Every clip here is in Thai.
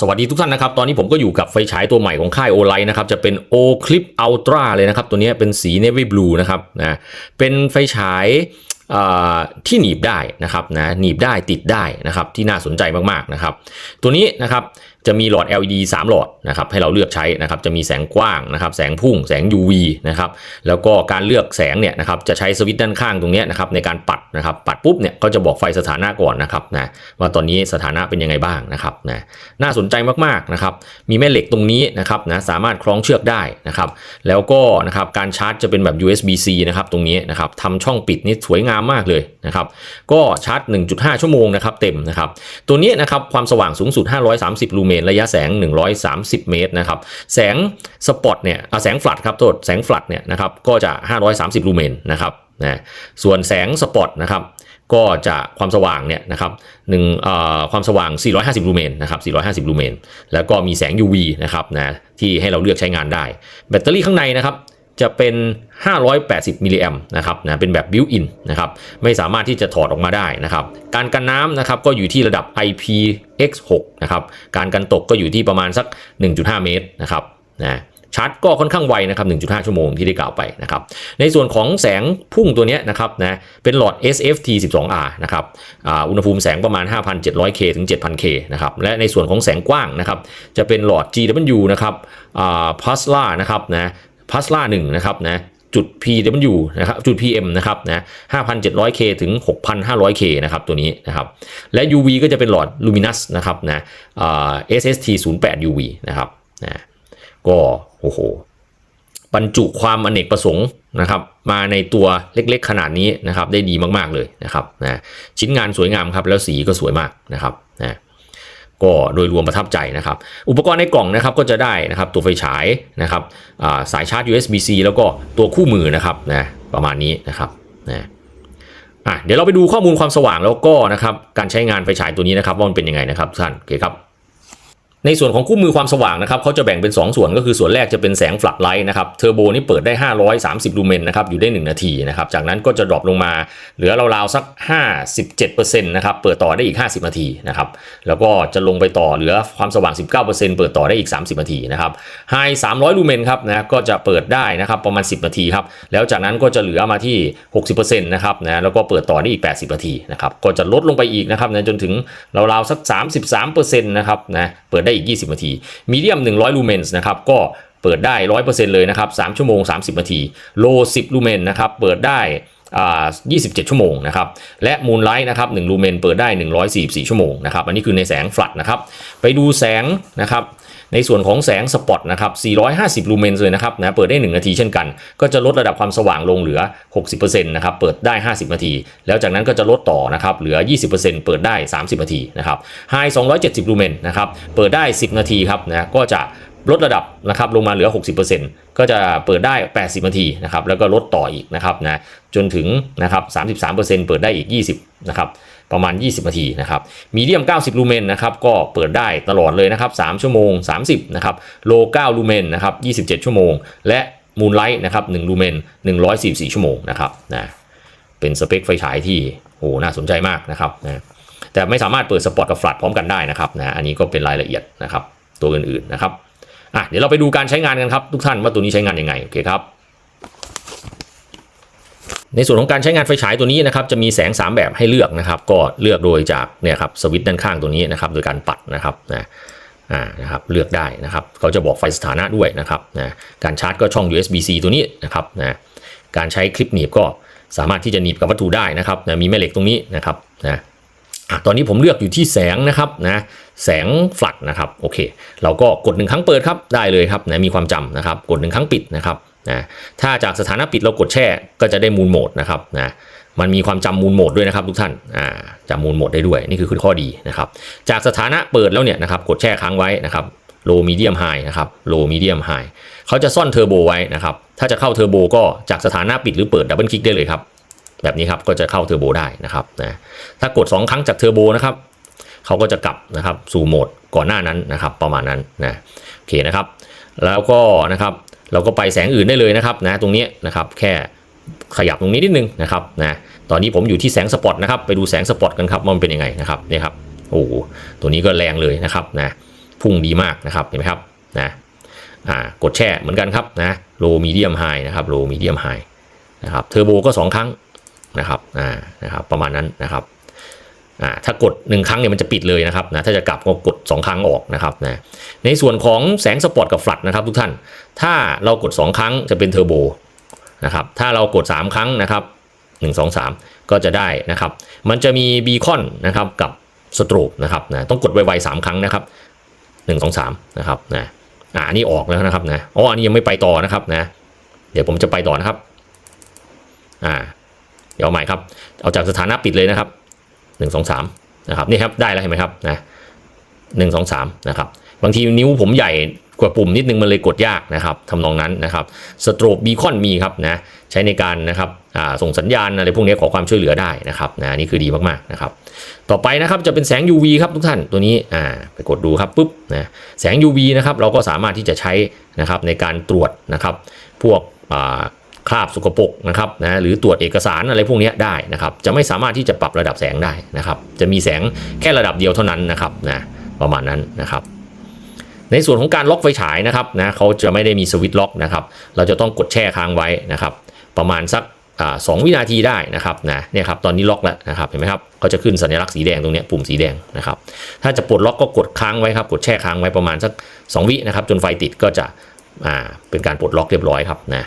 สวัสดีทุกท่านนะครับ ตอนนี้ผมก็อยู่กับไฟฉายตัวใหม่ของค่ายโอไลนะครับ จะเป็น O Clip Ultra เลยนะครับ ตัวนี้เป็นสี Navy Blue นะครับนะเป็นไฟฉายที่หนีบได้นะครับนะหนีบได้ติดได้นะครับที่น่าสนใจมากๆนะครับ ตัวนี้นะครับ จะมีหลอด LED 3 หลอดนะครับให้เราเลือกใช้นะครับจะมีแสงกว้างนะครับแสงพุ่งแสง UV นะครับแล้วก็การเลือกแสงเนี่ยนะครับจะใช้สวิตช์ด้านข้างตรงนี้นะครับในการปัดนะครับปัดปุ๊บเนี่ยก็จะบอกไฟสถานะก่อนนะครับนะว่าตอนนี้สถานะเป็นยังไงบ้างนะครับนะน่าสนใจมากๆนะครับมีแม่เหล็กตรงนี้นะครับนะสามารถคล้องเชือกได้นะครับแล้วก็นะครับการชาร์จจะเป็นแบบ USB-C นะครับตรงนี้นะครับทำช่องปิดนี่สวยงามมากเลยนะครับก็ชาร์จ 1.5 ชั่วโมงนะครับเต็มนะครับตัวนี้นะครับความสว่างสูงสุด 530ลูเมนระยะแสง 130 เมตรนะครับ แสงสปอตเนี่ยอะแสงฟลัดครับโทษแสงฟลัดเนี่ยนะครับก็จะ 530 ลูเมนนะครับนะส่วนแสงสปอตนะครับก็จะความสว่างเนี่ยนะครับหนึ่งอ่อความสว่าง 450 ลูเมนนะครับ 450 ลูเมน แล้วก็มีแสง UV นะครับนะที่ให้เราเลือกใช้งานได้ แบตเตอรี่ข้างในนะครับ จะเป็น 580 มิลลิแอมนะครับนะเป็นแบบบิวอินนะครับไม่สามารถที่จะถอดออกมาได้นะครับการกันน้ำนะครับก็อยู่ที่ระดับ IPX6 นะครับการกันตกก็อยู่ที่ประมาณสัก 1.5 เมตรนะครับนะชาร์จก็ค่อนข้างไวนะครับ 1.5 ชั่วโมงที่ได้กล่าวไปนะครับ ในส่วนของแสงพุ่งตัวนี้นะครับนะ เป็นหลอด SFT 12R นะครับอุณหภูมิแสงประมาณ 5,700K ถึง 7,000K นะครับ และในส่วนของแสงกว้างนะครับ จะเป็นหลอด GW นะครับอ่า Pasla นะครับนะ พัสลาหนึ่งนะครับนะจุด PW นะครับจุด PM นะครับนะ 5,700K ถึง 6,500K นะครับตัวนี้นะครับและ UV ก็จะเป็นหลอด Luminous นะครับนะ SST 08 UV นะครับนะก็โอ้โหบรรจุความอเนกประสงค์นะครับมาในตัวเล็กๆขนาดนี้นะครับได้ดีมากๆเลยนะครับนะชิ้นงานสวยงามครับแล้วสีก็สวยมากนะครับนะ ก็โดยรวมประทับใจนะครับ อุปกรณ์ในกล่องนะครับก็จะได้นะครับตัวไฟฉายนะครับสายชาร์จ USB-C แล้วก็ตัวคู่มือนะครับนะประมาณนี้นะครับนะอะเดี๋ยวเราไปดูข้อมูลความสว่างแล้วก็นะครับการใช้งานไฟฉายตัวนี้นะครับว่ามันเป็นยังไงนะครับท่านโอเคครับ ในส่วนของคู่มือความสว่างนะครับเขาจะแบ่งเป็น 2 ส่วนก็คือส่วนแรกจะเป็นแสงฟลัดไลท์นะครับเทอร์โบนี่เปิดได้ 530 ลูเมนนะครับอยู่ได้ 1 นาทีนะครับจากนั้นก็จะดรอปลงมาเหลือราวๆสัก 57%นะครับเปิดต่อได้อีก 50 นาทีนะครับแล้วก็จะลงไปต่อเหลือความสว่าง 19%เปิดต่อได้อีก 30 นาทีนะครับไฮ300 ลูเมนครับนะก็จะเปิดได้นะครับประมาณ 10 นาทีครับแล้วจากนั้นก็จะเหลือมาที่ 60%นะครับนะแล้วก็เปิดต่อได้อีก 80 นาทีนะครับก็จะลดลงไปอีกนะครับนะจนถึงราวๆสัก 33%นะครับนะเปิดได้อีก 20 นาทีมีเดียม 100 ลูเมนส์นะครับก็เปิดได้ 100%เลยนะครับ3ชั่วโมง 30 นาทีโล10 ลูเมนนะครับเปิดได้ 27 ชั่วโมงนะครับ และมูนไลท์นะครับ1ลูเมนเปิดได้ 144 ชั่วโมงนะครับ อันนี้คือในแสงฟลัดนะครับ ไปดูแสงนะครับ ในส่วนของแสงสปอตนะครับ 450 ลูเมนเลยนะครับนะ เปิดได้ 1 นาทีเช่นกัน ก็จะลดระดับความสว่างลงเหลือ 60%นะครับ เปิดได้ 50 นาที แล้วจากนั้นก็จะลดต่อนะครับ เหลือ 20%เปิดได้ 30 นาทีนะครับ ไฮ 270 ลูเมนนะครับ เปิดได้ 10 นาทีครับนะ ก็จะ ลดระดับนะครับลงมาเหลือ 60%ก็จะเปิดได้ 80 นาทีนะครับแล้วก็ลดต่ออีกนะครับนะจนถึงนะครับ33%เปิดได้อีก 20นะครับประมาณ 20 นาทีนะครับมีเดียม 90 ลูเมนนะครับก็เปิดได้ตลอดเลยนะครับ 3 ชั่วโมง 30นะครับโล 9 ลูเมนนะครับ 27 ชั่วโมง และมูนไลท์นะครับ1ลูเมน 144 ชั่วโมงนะครับนะเป็นสเปคไฟฉายที่โอ้น่าสนใจมากนะครับนะแต่ไม่สามารถเปิดสปอตกับฟลัดพร้อมกันได้นะครับนะอันนี้ก็เป็นรายละเอียดนะครับตัวอื่นๆนะครับ อะเดี๋ยวเราไปดูการใช้งานกันครับทุกท่านว่าตัวนี้ใช้งานยังไงโอเคครับในส่วนของการใช้งานไฟฉายตัวนี้นะครับจะมีแสง 3 แบบให้เลือกนะครับ ก็เลือกโดยจากเนี่ยครับสวิตช์ด้านข้างตัวนี้นะครับ โดยการปัดนะครับนะอ่านะครับเลือกได้นะครับ เขาจะบอกไฟสถานะด้วยนะครับนะการชาร์จก็ช่อง USB-C ตัวนี้นะครับนะการใช้คลิปหนีบก็สามารถที่จะหนีบกับวัตถุได้นะครับนะมีแม่เหล็กตรงนี้นะครับนะ ตอนนี้ผมเลือกอยู่ที่แสงนะครับนะแสงฟลัดนะครับโอเค เราก็กดหนึ่งครั้งเปิดครับได้เลยครับนะมีความจำนะครับ กดหนึ่งครั้งปิดนะครับนะถ้าจากสถานะปิดเรากดแช่ก็จะได้มูลโหมดนะครับนะมันมีความจำมูลโหมดด้วยนะครับทุกท่านอ่าจำมูลโหมดได้ด้วยนี่คือข้อดีนะครับ จากสถานะเปิดแล้วเนี่ยนะครับกดแช่ค้างไว้นะครับ low medium high นะครับ low medium high เขาจะซ่อนเทอร์โบไว้นะครับถ้าจะเข้าเทอร์โบก็จากสถานะปิดหรือเปิดดับเบิลคลิกได้เลยครับ แบบนี้ครับก็จะเข้าเทอร์โบได้นะครับนะถ้ากด 2 ครั้งจากเทอร์โบนะครับเขาก็จะกลับนะครับสู่โหมดก่อนหน้านั้นนะครับ ประมาณนั้นนะโอเคนะครับ แล้วก็นะครับเราก็ไปแสงอื่นได้เลยนะครับนะตรงนี้นะครับแค่ขยับตรงนี้นิดนึงนะครับนะตอนนี้ผมอยู่ที่แสงสปอตนะครับไปดูแสงสปอตกันครับว่ามันเป็นยังไงนะครับนี่ครับโอ้โหตัวนี้ก็แรงเลยนะครับนะพุ่งดีมากนะครับเห็นไหมครับนะอ่ากดแช่เหมือนกันครับนะโลมีเดียมไฮนะครับโลมีเดียมไฮนะครับเทอร์โบก็สองครั้ง นะครับอ่านะครับประมาณนั้นนะครับอ่าถ้ากดหนึ่งครั้งเนี่ยมันจะปิดเลยนะครับนะถ้าจะกลับก็กดสองครั้งออกนะครับนะในส่วนของแสงสปอตกับฟลัดนะครับทุกท่านถ้าเรากด 2 ครั้งจะเป็นเทอร์โบนะครับถ้าเรากด 3 ครั้งนะครับ 1 2 3 ก็จะได้นะครับมันจะมีบีคอนนะครับกับสโตรกนะครับนะต้องกดไวๆ3 ครั้งนะครับ 1 2 3นะครับนะอ่าอันนี่ออกแล้วนะครับนะอ๋ออันนี้ยังไม่ไปต่อนะครับนะเดี๋ยวผมจะไปต่อนะครับอ่า เดี๋ยวเอาใหม่ครับ เอาจากสถานะปิดเลยนะครับ 1 2 3นะครับนี่ครับได้แล้วเห็นไหมครับนะ1 2 3นะครับบางทีนิ้วผมใหญ่กว่าปุ่มนิดนึงมันเลยกดยากนะครับทำนองนั้นนะครับสโตรกบีคอนมีครับนะใช้ในการนะครับส่งสัญญาณอะไรพวกนี้ขอความช่วยเหลือได้นะครับนะนี่คือดีมากๆนะครับต่อไปนะครับจะเป็นแสง UV ครับทุกท่านตัวนี้อ่าไปกดดูครับปุ๊บนะแสง UV นะครับเราก็สามารถที่จะใช้นะครับในการตรวจนะครับพวกอ่า คราบสกปรกนะครับนะหรือตรวจเอกสารอะไรพวกนี้ได้นะครับ จะไม่สามารถที่จะปรับระดับแสงได้นะครับ จะมีแสงแค่ระดับเดียวเท่านั้นนะครับนะประมาณนั้นนะครับ ในส่วนของการล็อกไฟฉายนะครับนะเขาจะไม่ได้มีสวิตช์ล็อกนะครับ เราจะต้องกดแช่ค้างไว้นะครับ ประมาณสักสองวินาทีได้นะครับนะเนี่ยครับตอนนี้ล็อกแล้วนะครับเห็นไหมครับก็จะขึ้นสัญลักษณ์สีแดงตรงนี้ปุ่มสีแดงนะครับ ถ้าจะปลดล็อกก็กดค้างไว้ครับกดแช่ค้างไว้ประมาณสัก 2 วินะครับจนไฟติดก็จะเป็นการปลดล็อกเรียบร้อยครับนะ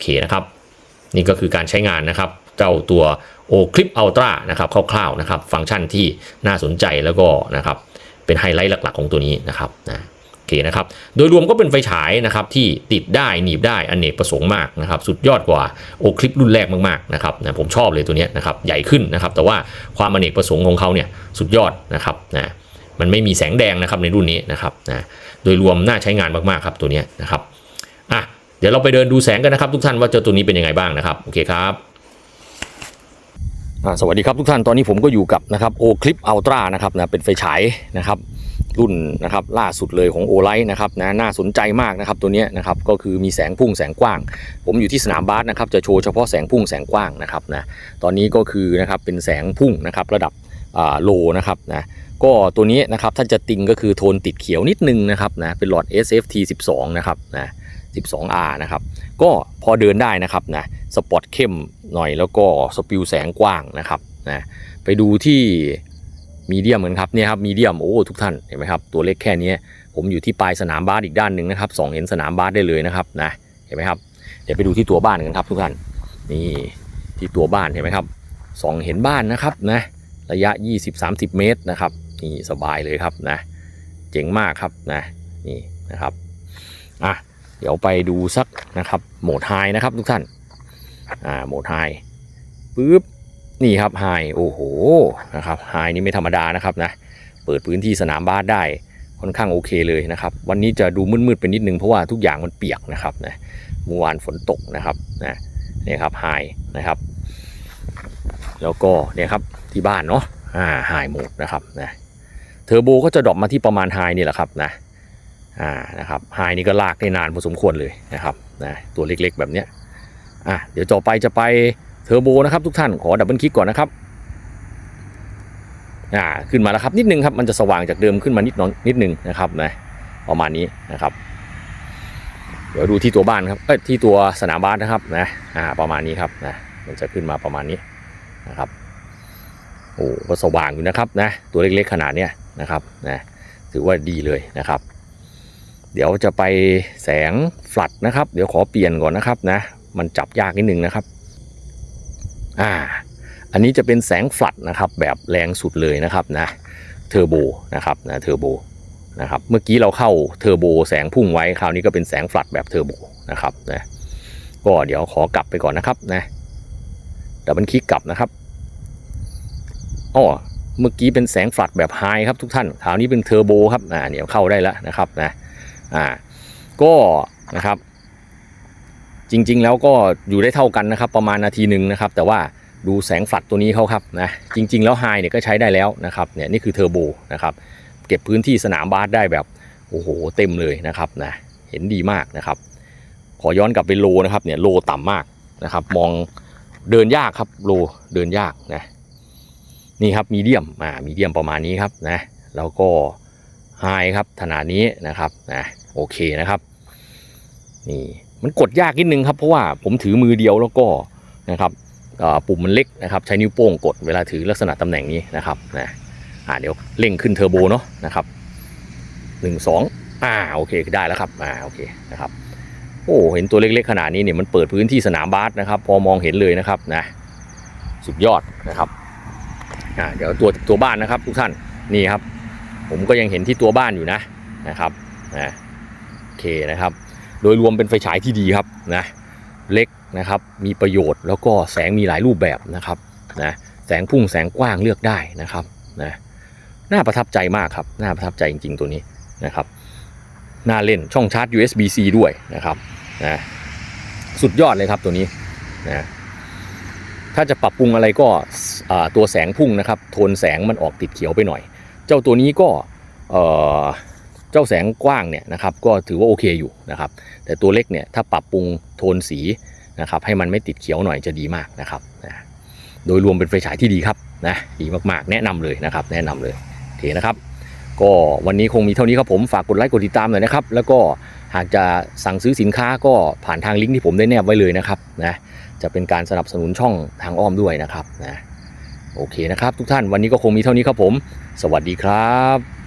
เคนะครับ นี่ก็คือการใช้งานนะครับเจ้าตัว O Clip Ultra นะครับคร่าวๆนะครับฟังก์ชันที่น่าสนใจแล้วก็นะครับเป็นไฮไลท์หลักๆของตัวนี้นะครับนะโอเคนะครับโดยรวมก็เป็นไฟฉายนะครับที่ติดได้หนีบได้อนเนกประสงค์มากนะครับสุดยอดกว่า O Clip รุ่นแรกมากๆนะครับนะผมชอบเลยตัวนี้นะครับใหญ่ขึ้นนะครับแต่ว่าความอนเนกประสงค์ของเขาเนี่ยสุดยอดนะครับนะมันไม่มีแสงแดงนะครับในรุ่นนี้นะครับนะโดยรวมน่าใช้งานมากๆครับตัวนี้นะครับอะ เดี๋ยวเราไปเดินดูแสงกันนะครับทุกท่านว่าเจ้าตัวนี้เป็นยังไงบ้างนะครับ โอเคครับสวัสดีครับทุกท่านตอนนี้ผมก็อยู่กับนะครับ O Clip Ultra นะครับนะเป็นไฟฉายนะครับรุ่นนะครับล่าสุดเลยของ o l i g h t นะครับนะน่าสนใจมากนะครับตัวนี้นะครับก็คือมีแสงพุ่งแสงกว้าง ผมอยู่ที่สนามบาสนะครับจะโชว์เฉพาะแสงพุ่งแสงกว้างนะครับนะตอนนี้ก็คือนะครับเป็นแสงพุ่งนะครับระดับอ่าโลนะครับนะก็ตัวนี้นะครับถ้าจะติงก็คือโทนติดเขียวนิดนึงนะครับนะเป็นหลอด SFT 12 นะครับนะ 12R นะครับก็พอเดินได้นะครับนะสปอตเข้มหน่อยแล้วก็สปิวแสงกว้างนะครับนะไปดูที่มีเดียมกันครับเนี่ยครับมีเดียมโอ้ทุกท่านเห็นไหมครับตัวเล็กแค่นี้ผมอยู่ที่ปลายสนามบาสอีกด้านหนึ่งนะครับสองเห็นสนามบาสได้เลยนะครับนะเห็นไหมครับเดี๋ยวไปดูที่ตัวบ้านกันครับทุกท่านนี่ที่ตัวบ้านเห็นไหมครับสองเห็นบ้านนะครับนะระยะ 20-30 เมตรนะครับนี่สบายเลยครับนะเจ๋งมากครับนะนี่นะครับอะ เดี๋ยวไปดูสักนะครับโหมดไฮนะครับทุกท่านอ่าโหมดไฮปึ๊บนี่ครับไฮโอ้โหนะครับไฮนี่ไม่ธรรมดานะครับนะเปิดพื้นที่สนามบาสได้ค่อนข้างโอเคเลยนะครับ วันนี้จะดูมืดๆไปนิดนึงเพราะว่าทุกอย่างมันเปียกนะครับนะเมื่อวานฝนตกนะครับนะนี่ครับไฮนะครับ แล้วก็เนี่ยครับที่บ้านเนาะอ่าไฮโหมดนะครับนะเทอร์โบก็จะดรอปมาที่ประมาณไฮนี่แหละครับนะ อ่านะครับไฮนี่ก็ลากได้นานพอสมควรเลยนะครับนะตัวเล็กๆแบบเนี้ยอะเดี๋ยวต่อไปจะไปเทอร์โบนะครับทุกท่านขอดับเบิลคลิกก่อนนะครับอ่าขึ้นมาแล้วครับนิดนึงครับมันจะสว่างจากเดิมขึ้นมานิดหนอยนิดนึงนะครับนะประมาณนี้นะครับ เดี๋ยวดูที่ตัวบ้านครับเอ้ยที่ตัวสนามบาสนะครับนะอ่าประมาณนี้ครับนะมันจะขึ้นมาประมาณนี้นะครับโอ้ก็สว่างอยู่นะครับนะตัวเล็กๆขนาดเนี้ยนะครับนะถือว่าดีเลยนะครับ เดี๋ยวจะไปแสงฟลัดนะครับ เดี๋ยวขอเปลี่ยนก่อนนะครับนะ มันจับยากนิดนึงนะครับ อ่า อันนี้จะเป็นแสงฟลัดนะครับ แบบแรงสุดเลยนะครับนะ เทอร์โบนะครับนะเทอร์โบนะครับ เมื่อกี้เราเข้าเทอร์โบแสงพุ่งไว้ คราวนี้ก็เป็นแสงฟลัดแบบเทอร์โบนะครับนะ ก็เดี๋ยวขอกลับไปก่อนนะครับนะดับเบิลคลิกกลับนะครับอ๋อเมื่อกี้เป็นแสงฟลัดแบบไฮครับทุกท่าน คราวนี้เป็นเทอร์โบครับ อ่าเดี๋ยวเข้าได้แล้วนะครับนะ อ่าก็นะครับ จริงๆแล้วก็อยู่ได้เท่ากันนะครับ ประมาณนาทีหนึ่งนะครับ แต่ว่าดูแสงฝัดตัวนี้เขาครับนะจริง ๆ แล้วไฮเนี่ยก็ใช้ได้แล้วนะครับเนี่ยนี่คือเทอร์โบนะครับเก็บพื้นที่สนามบาสได้แบบโอ้โหเต็มเลยนะครับนะเห็นดีมากนะครับ ขอย้อนกลับไปโลนะครับเนี่ยโลต่ำมากนะครับ มองเดินยากครับโลเดินยากนะนี่ครับมีเดียมอ่ามีเดียมประมาณนี้ครับนะแล้วก็ไฮครับขนาดนี้นะครับนะ โอเคนะครับนี่มันกดยากนิดนึงครับเพราะว่าผมถือมือเดียวแล้วก็นะครับปุ่มมันเล็กนะครับใช้นิ้วโป้งกดเวลาถือลักษณะตำแหน่งนี้นะครับนะอ่าเดี๋ยวเร่งขึ้นเทอร์โบเนาะนะครับหนึ่งสองอ่าโอเคได้แล้วครับอ่าโอเคนะครับโอ้เห็นตัวเล็กๆขนาดนี้เนี่ยมันเปิดพื้นที่สนามบาสนะครับพอมองเห็นเลยนะครับนะสุดยอดนะครับอ่าเดี๋ยวตัวตัวบ้านนะครับทุกท่านนี่ครับผมก็ยังเห็นที่ตัวบ้านอยู่นะนะครับนะ เคนะครับ โดยรวมเป็นไฟฉายที่ดีครับนะเล็กนะครับมีประโยชน์แล้วก็แสงมีหลายรูปแบบนะครับนะแสงพุ่งแสงกว้างเลือกได้นะครับนะน่าประทับใจมากครับน่าประทับใจจริง ๆ ตัวนี้นะครับน่าเล่นช่องชาร์จ USB-C ด้วยนะครับนะสุดยอดเลยครับตัวนี้นะถ้าจะปรับปรุงอะไรก็ตัวแสงพุ่งนะครับ โทนแสงมันออกติดเขียวไปหน่อย เจ้าตัวนี้ก็ เจ้าแสงกว้างเนี่ยนะครับก็ถือว่าโอเคอยู่นะครับ แต่ตัวเล็กเนี่ยถ้าปรับปรุงโทนสีนะครับให้มันไม่ติดเขียวหน่อยจะดีมากนะครับนะโดยรวมเป็นไฟฉายที่ดีครับนะดีมากๆ แนะนำเลยนะครับ แนะนำเลยโอเคนะครับ ก็วันนี้คงมีเท่านี้ครับผมฝากกดไลค์กดติดตามหน่อยนะครับ แล้วก็หากจะสั่งซื้อสินค้าก็ผ่านทางลิงก์ที่ผมได้แนบไว้เลยนะครับนะจะเป็นการสนับสนุนช่องทางอ้อมด้วยนะครับนะโอเคนะครับ ทุกท่านวันนี้ก็คงมีเท่านี้ครับผม สวัสดีครับ